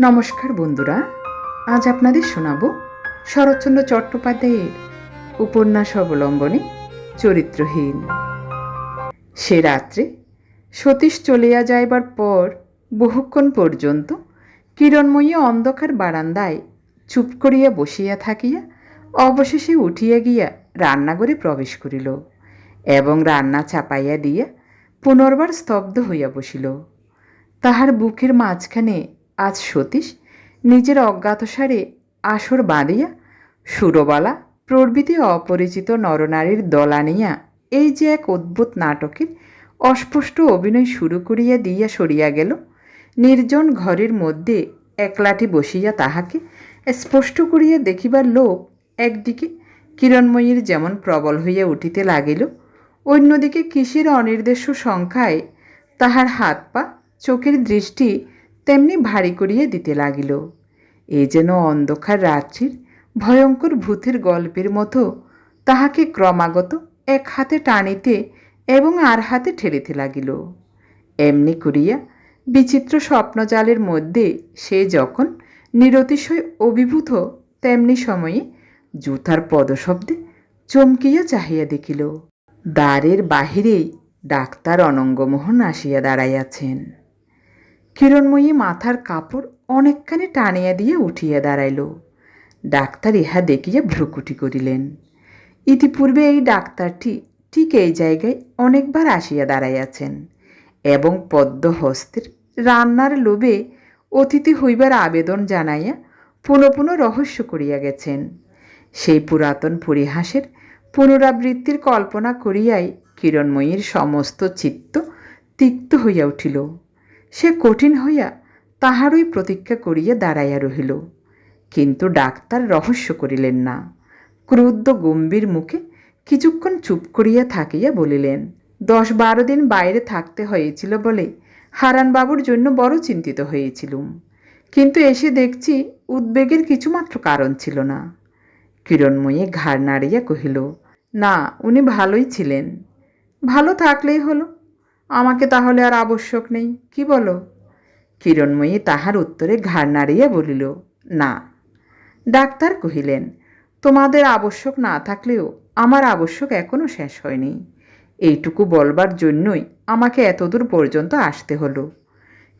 নমস্কার বন্ধুরা, আজ আপনাদের শোনাব শরৎচন্দ্র চট্টোপাধ্যায়ের উপন্যাস অবলম্বনে চরিত্রহীন। সে রাত্রে সতীশ চলিয়া যাইবার পর বহুক্ষণ পর্যন্ত কিরণময়ী অন্ধকার বারান্দায় চুপ করিয়া বসিয়া থাকিয়া অবশেষে উঠিয়া গিয়া রান্নাঘরে প্রবেশ করিল এবং রান্না চাপাইয়া দিয়া পুনর্বার স্তব্ধ হইয়া বসিল। তাহার বুকের মাঝখানে আজ সতীশ নিজের অজ্ঞাতসারে আসর বাঁধিয়া সুরবালা প্রভৃতি অপরিচিত নরনারীর দল আনিয়া এই যে এক অদ্ভুত নাটকের অস্পষ্ট অভিনয় শুরু করিয়া দিয়া সরিয়া গেল, নির্জন ঘরের মধ্যে একলাটি বসিয়া তাহাকে স্পষ্ট করিয়া দেখিবার লোক একদিকে কিরণময়ীর যেমন প্রবল হইয়া উঠিতে লাগিল, অন্যদিকে কিসের অনির্দেশ্য সংখ্যায় তাহার হাত পা চোখের দৃষ্টি তেমনি ভারী করিয়া দিতে লাগিল। এ যেন অন্ধকার রাত্রির ভয়ঙ্কর ভূতের গল্পের মতো তাহাকে ক্রমাগত এক হাতে টানিতে এবং আর হাতে ঠেলিতে লাগিল। এমনি করিয়া বিচিত্র স্বপ্নজালের মধ্যে সে যখন নিরতিশয় অভিভূত, তেমনি সময়ে জুতার পদশব্দে চমকিয়া চাহিয়া দেখিল, দ্বারের বাহিরেই ডাক্তার অনঙ্গমোহন আসিয়া দাঁড়াইয়াছেন। কিরণময়ী মাথার কাপড় অনেকখানি টানিয়া দিয়ে উঠিয়া দাঁড়াইল। ডাক্তার ইহা দেখিয়া ভ্রুকুটি করিলেন। ইতিপূর্বে এই ডাক্তারটি ঠিক এই জায়গায় অনেকবার আসিয়া দাঁড়াইয়াছেন এবং পদ্ম হস্তের রান্নার লোভে অতিথি হইবার আবেদন জানাইয়া পুনঃ পুনঃ রহস্য করিয়া গেছেন। সেই পুরাতন পরিহাসের পুনরাবৃত্তির কল্পনা করিয়াই কিরণময়ীর সমস্ত চিত্ত তিক্ত হইয়া উঠিল। সে কঠিন হইয়া তাহারই প্রতীক্ষা করিয়া দাঁড়াইয়া রহিল। কিন্তু ডাক্তার রহস্য করিলেন না। ক্রুদ্ধ গম্ভীর মুখে কিছুক্ষণ চুপ করিয়া থাকিয়া বলিলেন, দশ বারো দিন বাইরে থাকতে হয়েছিল বলে হারানবাবুর জন্য বড় চিন্তিত হয়েছিলুম। কিন্তু এসে দেখছি উদ্বেগের কিছুমাত্র কারণ ছিল না। কিরণময়ী ঘাড় নাড়িয়া কহিল, না, উনি ভালোই ছিলেন। ভালো থাকলেই হলো। আমাকে তাহলে আর আবশ্যক নেই, কি বলো? কিরণময়ী তাহার উত্তরে ঘাড় নাড়িয়া বলিল, না। ডাক্তার কহিলেন, তোমাদের আবশ্যক না থাকলেও আমার আবশ্যক এখনও শেষ হয়নি। এইটুকু বলবার জন্যই আমাকে এতদূর পর্যন্ত আসতে হলো।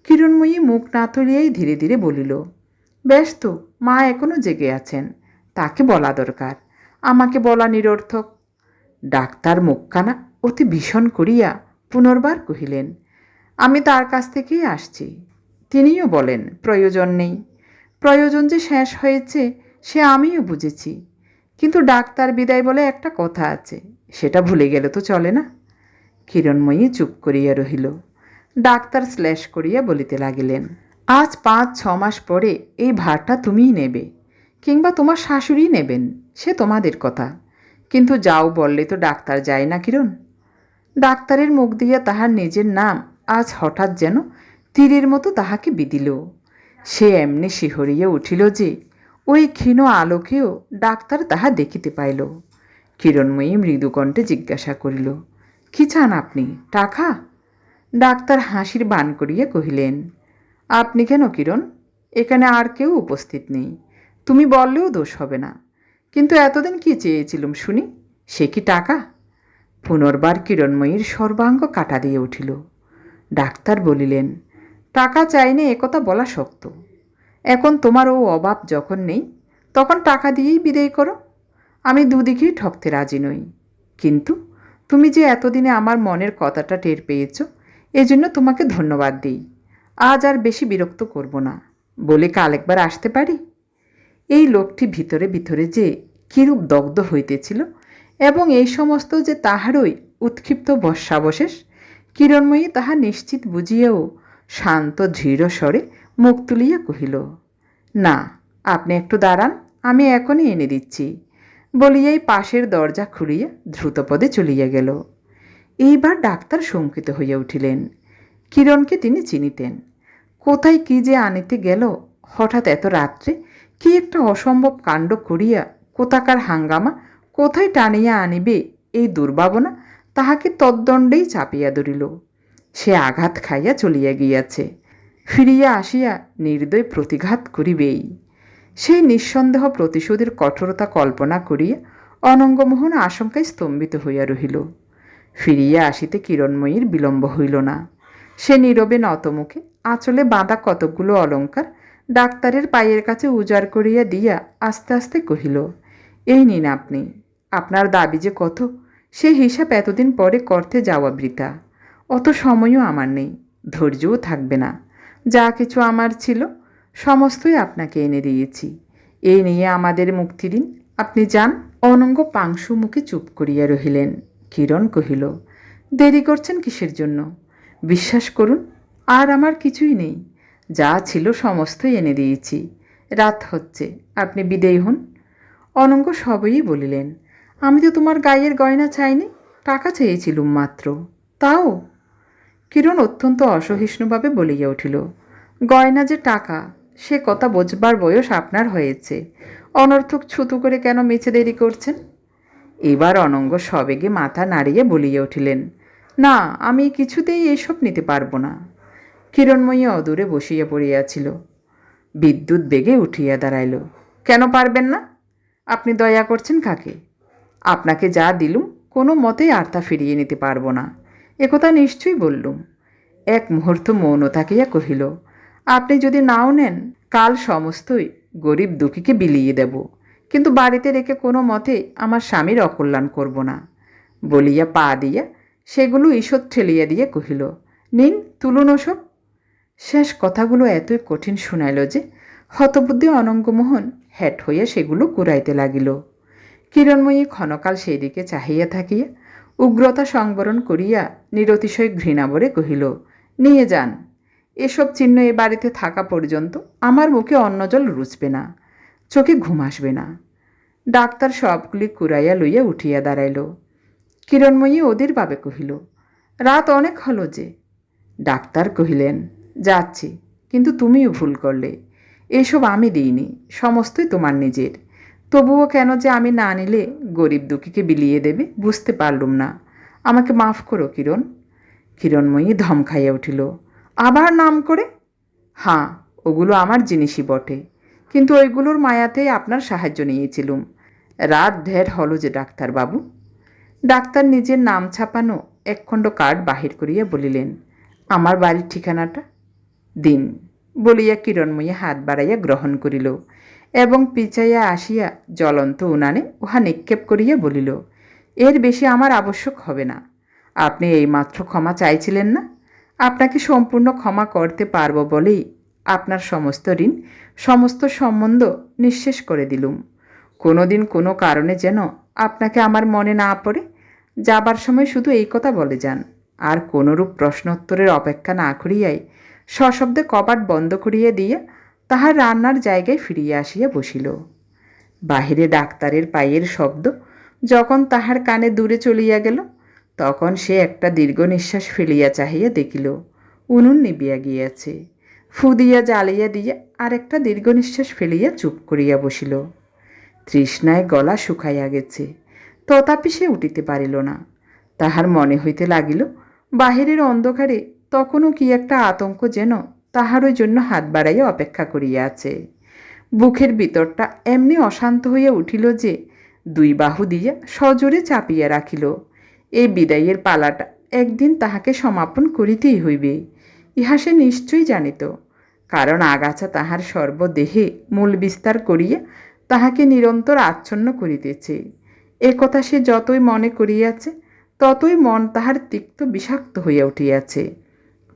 কিরণময়ী মুখ না তুলিয়াই ধীরে ধীরে বলিল, বেশ তো, মা এখনও জেগে আছেন, তাকে বলা দরকার, আমাকে বলা নিরর্থক। ডাক্তার মুখখানা অতি ভীষণ করিয়া পুনর্বার কহিলেন, আমি তার কাছ থেকেই আসছি। তিনিও বলেন, প্রয়োজন নেই। প্রয়োজন যে শেষ হয়েছে, সে আমিও বুঝেছি। কিন্তু ডাক্তার বিদায় বলে একটা কথা আছে, সেটা ভুলে গেলে তো চলে না? কিরণময়ী চুপ করিয়া রহিল। ডাক্তার শ্লেষ করিয়া বলিতে লাগিলেন, আজ পাঁচ, ছ মাস পরে এই ভারটা তুমিই নেবে, কিংবা তোমার শাশুড়ি নেবেন, সে তোমাদের কথা। কিন্তু যাও বললে তো ডাক্তার যায় না, কিরণ? ডাক্তারের মুখ দিয়া তাহার নিজের নাম আজ হঠাৎ যেন তীরের মতো তাহাকে বিদিল সে এমনি শিহরিয়া উঠিল যে, ওই ক্ষীণ আলোকেও ডাক্তার তাহা দেখিতে পাইল। কিরণময়ী মৃদুকণ্ঠে জিজ্ঞাসা করিল, কি চান আপনি, টাকা? ডাক্তার হাসির বান করিয়া কহিলেন, আপনি কেন কিরণ? এখানে আর কেউ উপস্থিত নেই। তুমি বললেও দোষ হবে না। কিন্তু এতদিন কি চেয়েছিলুম শুনি? সে কি টাকা? পুনর্বার কিরণময়ীর সর্বাঙ্গ কাটা দিয়ে উঠিল। ডাক্তার বলিলেন, টাকা চাইনে একথা বলা শক্ত। এখন তোমার ও অভাব যখন নেই, তখন টাকা দিয়েই বিদায় করো। আমি দুদিকেই ঠকতে রাজি নই। কিন্তু তুমি যে এতদিনে আমার মনের কথাটা টের পেয়েছ, এজন্য তোমাকে ধন্যবাদ দিই। আজ আর বেশি বিরক্ত করব না। বলে কাল একবার আসতে পারি? এই লোকটি ভিতরে ভিতরে যে কিরূপ দগ্ধ হইতেছিল এবং এই সমস্ত যে তাহারই উৎক্ষিপ্ত বর্ষাবশেষ, কিরণময়ী তাহা নিশ্চিত বুঝিয়াও শান্ত দৃঢ় স্বরে মুখ তুলিয়া কহিল, না, আপনি একটু দাঁড়ান, আমি এখনই এনে দিচ্ছি। বলিয়াই পাশের দরজা খুলিয়া দ্রুতপদে চলিয়া গেল। এইবার ডাক্তার শঙ্কিত হইয়া উঠিলেন। কিরণকে তিনি চিনিতেন। কোথায় কি যে আনিতে গেল, হঠাৎ এত রাত্রে কি একটা অসম্ভব কাণ্ড করিয়া কোথাকার হাঙ্গামা কোথায় টানিয়া আনিবে এই দুর্ভাবনা তাহাকে তদ্দণ্ডেই চাপিয়া ধরিল। সে আঘাত খাইয়া চলিয়া গিয়াছে। ফিরিয়া আসিয়া নির্দয় প্রতিঘাত করিবেই। সেই নিঃসন্দেহ প্রতিশোধের কঠোরতা কল্পনা করিয়া অনঙ্গমোহন আশঙ্কায় স্তম্ভিত হইয়া রহিল। ফিরিয়া আসিতে কিরণময়ীর বিলম্ব হইল না। সে নীরবে নতমুখে আঁচলে বাঁধা কতকগুলো অলঙ্কার ডাক্তারের পায়ের কাছে উজাড় করিয়া দিয়া আস্তে আস্তে কহিল, এই নিন আপনি। আপনার দাবি যে কত, সে হিসাব এতদিন পরে করতে যাওয়া বৃথা। অত সময়ও আমার নেই, ধৈর্যও থাকবে না। যা কিছু আমার ছিল, সমস্তই আপনাকে এনে দিয়েছি। এই নিয়ে আমাদের মুক্তি দিন আপনি যান। অনঙ্গ পাংশু মুখে চুপ করিয়া রহিলেন। কিরণ কহিল, দেরি করছেন কিসের জন্য? বিশ্বাস করুন, আর আমার কিছুই নেই। যা ছিল সমস্তই এনে দিয়েছি। রাত হচ্ছে, আপনি বিদেয় হন? অনঙ্গ সবই বলিলেন। আমি তো তোমার গায়ের গয়না চাইনি, টাকা চেয়েছিলুম মাত্র। তাও? কিরণ অত্যন্ত অসহিষ্ণুভাবে বলিয়া উঠিল, গয়না যে টাকা, সে কথা বোঝবার বয়স আপনার হয়েছে। অনর্থক ছুতু করে কেন মেচে দেরি করছেন? এবার অনঙ্গ সবেগে মাথা নাড়িয়ে বলিয়া উঠিলেন, না, আমি কিছুতেই এসব নিতে পারব না। কিরণময়ী অদূরে বসিয়া পড়িয়াছিল, বিদ্যুৎ বেগে উঠিয়া দাঁড়াইল, কেন পারবেন না? আপনি দয়া করছেন কাকে? আপনাকে যা দিলুম, কোনো মতেই আর তা ফিরিয়ে নিতে পারব না। একথা নিশ্চয়ই বললুম। এক মুহূর্ত মৌন থাকিয়া কহিল, আপনি যদি নাও নেন, কাল সমস্তই গরিব দুঃখীকে বিলিয়ে দেব। কিন্তু বাড়িতে রেখে কোনো মতে আমার স্বামীর অকল্যাণ করব না। বলিয়া পা দিয়া সেগুলো ঈষৎ ঠেলিয়া দিয়ে কহিল, নিন, তুলুন ওসব। শেষ কথাগুলো এতই কঠিন শুনাইল যে হতবুদ্ধি অনঙ্গমোহন হ্যাট হইয়া সেগুলো কুড়াইতে লাগিল। কিরণময়ী ক্ষণকাল সেই দিকে চাহিয়া থাকিয়া, উগ্রতা সংবরণ করিয়া নিরতিশয় ঘৃণাবরে কহিল, নিয়ে যান, এসব চিহ্ন এ বাড়িতে থাকা পর্যন্ত আমার মুখে অন্ন জল রুচবে না, চোখে ঘুম আসবে না। ডাক্তার সবগুলি কুড়াইয়া লইয়া উঠিয়া দাঁড়াইল। কিরণময়ী ওদের ভাবে কহিল, রাত অনেক হলো যে। ডাক্তার কহিলেন, যাচ্ছি, কিন্তু তুমিও ভুল করলে, এসব আমি দিইনি, সমস্তই তোমার নিজের। তবুও কেন যে আমি না নিলে গরিব দুঃখীকে বিলিয়ে দেবে বুঝতে পারলুম না। আমাকে মাফ করো কিরণ। কিরণময়ী ধমকাইয়া উঠিল, আবার নাম করে? হ্যাঁ ওগুলো আমার জিনিসই বটে, কিন্তু ওইগুলোর মায়াতেই আপনার সাহায্য নিয়েছিলুম। রাত ঢের হলো যে ডাক্তারবাবু। ডাক্তার নিজের নাম ছাপানো একখণ্ড কার্ড বাহির করিয়া বলিলেন, আমার বাড়ির ঠিকানাটা? দিন, বলিয়া কিরণময়ী হাত বাড়াইয়া গ্রহণ করিল। এবং পিছাইয়া আসিয়া জ্বলন্ত উনানে উহা নিক্ষেপ করিয়া বলিল, এর বেশি আমার আবশ্যক হবে না। আপনি এইমাত্র ক্ষমা চাইছিলেন না। আপনাকে সম্পূর্ণ ক্ষমা করতে পারব বলেই আপনার সমস্ত ঋণ, সমস্ত সম্বন্ধ নিঃশেষ করে দিলুম। কোনো দিন কোনো কারণে যেন আপনাকে আমার মনে না পড়ে, যাবার সময় শুধু এই কথা বলে যান। আর কোনরূপ প্রশ্নোত্তরের অপেক্ষা না করিয়াই সশব্দে কপাট বন্ধ করিয়া দিয়া তাহার রান্নার জায়গায় ফিরিয়া আসিয়া বসিল। বাহিরে ডাক্তারের পায়ের শব্দ যখন তাহার কানে দূরে চলিয়া গেল, তখন সে একটা দীর্ঘ নিঃশ্বাস ফেলিয়া চাহিয়া দেখিল, উনুন নিবিয়া গিয়াছে। ফুদিয়া জ্বালিয়া দিয়া আর একটা দীর্ঘ নিঃশ্বাস ফেলিয়া চুপ করিয়া বসিল। তৃষ্ণায় গলা শুকাইয়া গেছে, তথাপি সে উঠিতে পারিল না। তাহার মনে হইতে লাগিল, বাহিরের অন্ধকারে তখনও কি একটা আতঙ্ক যেন তাহারই জন্য হাত বাড়াইয়া অপেক্ষা করিয়া আছে বুকের ভিতরটা এমনি অশান্ত হইয়া উঠিল যে, দুই বাহু দিয়া সজোরে চাপিয়া রাখিল। এই বিদায়ের পালাটা একদিন তাহাকে সমাপন করিতেই হইবে, ইহা সে নিশ্চয়ই জানিত। কারণ আগাছা তাহার সর্বদেহে মূল বিস্তার করিয়া তাহাকে নিরন্তর আচ্ছন্ন করিতেছে। এ কথা সে যতই মনে করিয়াছে, ততই মন তাহার তিক্ত বিষাক্ত হইয়া উঠিয়াছে।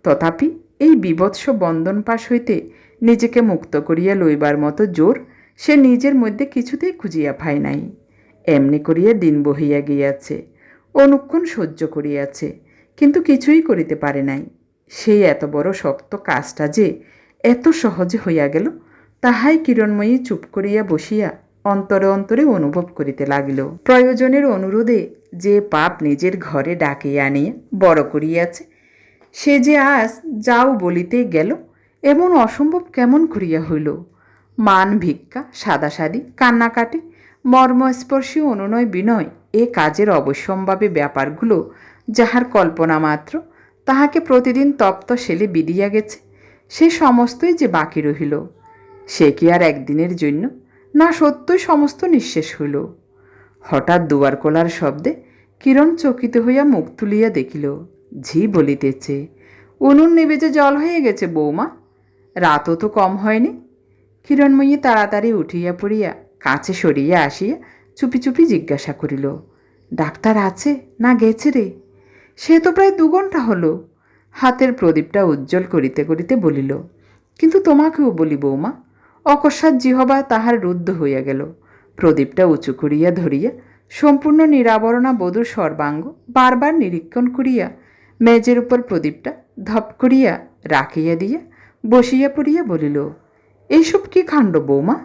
তথাপি এই বিভৎস বন্ধন পাশ হইতে নিজেকে মুক্ত করিয়া লইবার মতো জোর সে নিজের মধ্যে কিছুতেই খুঁজিয়া পায় নাই। এমনি করিয়া দিন বহিয়া গিয়াছে, অনুক্ষণ সহ্য করিয়াছে, কিন্তু কিছুই করিতে পারে নাই। সেই এত বড় শক্ত কাজটা যে এত সহজে হইয়া গেল, তাহাই কিরণময়ী চুপ করিয়া বসিয়া অন্তরে অন্তরে অনুভব করিতে লাগিল। প্রয়োজনের অনুরোধে যে পাপ নিজের ঘরে ডাকিয়া আনিয়া বড় করিয়াছে সে যে আজ যাও বলিতে গেল, এমন অসম্ভব কেমন করিয়া হইল? মান ভিক্ষা সাদা সাদাসাদি, কান্নাকাটি, মর্মস্পর্শী অনুনয় বিনয়, এ কাজের অবশ্যম্ভাবী ব্যাপারগুলো যাহার কল্পনা মাত্র, তাহাকে প্রতিদিন তপ্ত সেলে বিদিয়া গেছে, সে সমস্তই যে বাকি রহিল। সে কি আর একদিনের জন্য? না সত্যই সমস্ত নিঃশেষ হইল। হঠাৎ দুয়ার কোলার শব্দে কিরণ চকিত হইয়া মুখ তুলিয়া দেখিল। ঝি বলিতেছে, উনুন নিবে যে জল হয়ে গেছে বৌমা। রাতও তো কম হয়নি। কিরণময়ী তাড়াতাড়ি উঠিয়া পড়িয়া কাছে সরিয়া আসিয়া চুপি চুপি জিজ্ঞাসা করিল, ডাক্তার আছে না গেছে রে? সে তো প্রায় দু ঘণ্টা হলো। হাতের প্রদীপটা উজ্জ্বল করিতে করিতে বলিল, কিন্তু তোমাকেও বলি বৌমা, অকস্মাৎ জিহবা তাহার রুদ্ধ হইয়া গেল। প্রদীপটা উঁচু করিয়া ধরিয়া সম্পূর্ণ নিরাবরণা বধূর সর্বাঙ্গ বারবার নিরীক্ষণ করিয়া মেজের উপর প্রদীপটা ধপ করিয়া রাখিয়া দিয়া বসিয়া পড়িয়া বলিল এইসব কি কাণ্ড বৌমা?